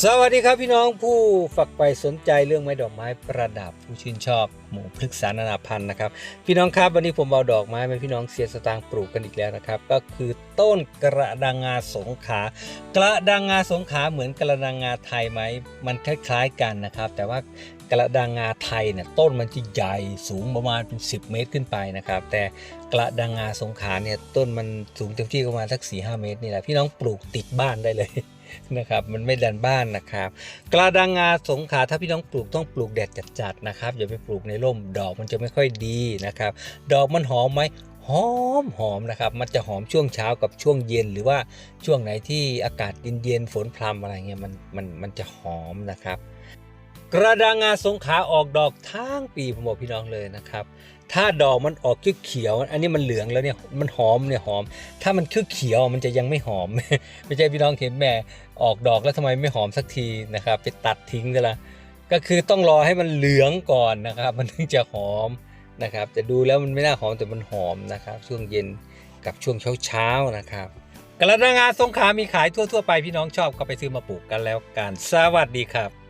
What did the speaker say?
สวัสดีครับพี่น้องผู้ฝักใฝ่สนใจเรื่องไม้ดอกไม้ประดับผู้ชื่นชอบหมู่พฤกษานานาพันธุ์นะครับ พี่น้องครับวันนี้ผมเอาดอกไม้มาพี่น้องเสียสตางค์ปลูกกันอีกแล้วนะครับ ก็คือต้นกระดังงาสงขากระดังงาสงขาเหมือนกระดังงาไทยไหมมันคล้ายๆกันนะครับ แต่ว่ากระดังงาไทยเนี่ยต้นมันจะใหญ่สูงประมาณเป็น 10 เมตรขึ้นไปนะครับ แต่กระดังงาสงขาเนี่ยต้นมันสูงเต็มที่ประมาณสัก4 5 เมตรนี่แหละพี่น้องปลูกติดบ้านได้เลย นะครับมันไม่ดันบ้านนะครับ กระดังงาสงขาถ้าพี่น้องปลูกต้องปลูกแดดจัดๆนะครับอย่าไปปลูกในร่มดอกมันจะไม่ค่อยดีนะครับ ดอกมันหอมไหมหอมหอมนะครับ มันจะหอมช่วงเช้ากับช่วงเย็น หรือว่าช่วงไหนที่อากาศเย็นๆฝนพรำอะไรเงี้ยมันมันมันจะหอมนะครับ กระดังงาสงขาออกดอกทั้งปีผมบอกพี่น้องเลยนะครับ ถ้าดอกมันออกเขียวอันนี้มันเหลืองแล้วเนี่ยมันหอมเนี่ยหอม ถ้ามันเขียวมันจะยังไม่หอม ไม่ใช่พี่น้องเห็นแม่ออกดอกแล้วทำไมไม่หอมสักทีนะครับไปตัดทิ้งซะละก็คือต้องรอให้มันเหลืองก่อนนะครับ มันถึงจะหอมนะครับ แต่ดูแล้วมันไม่น่าหอมแต่มันหอมนะครับ ช่วงเย็นกับช่วงเช้าๆนะครับกระดางงาสงขามีขายทั่วๆไปพี่น้องชอบก็ไปซื้อมาปลูกกันแล้วกันสวัสดีครับ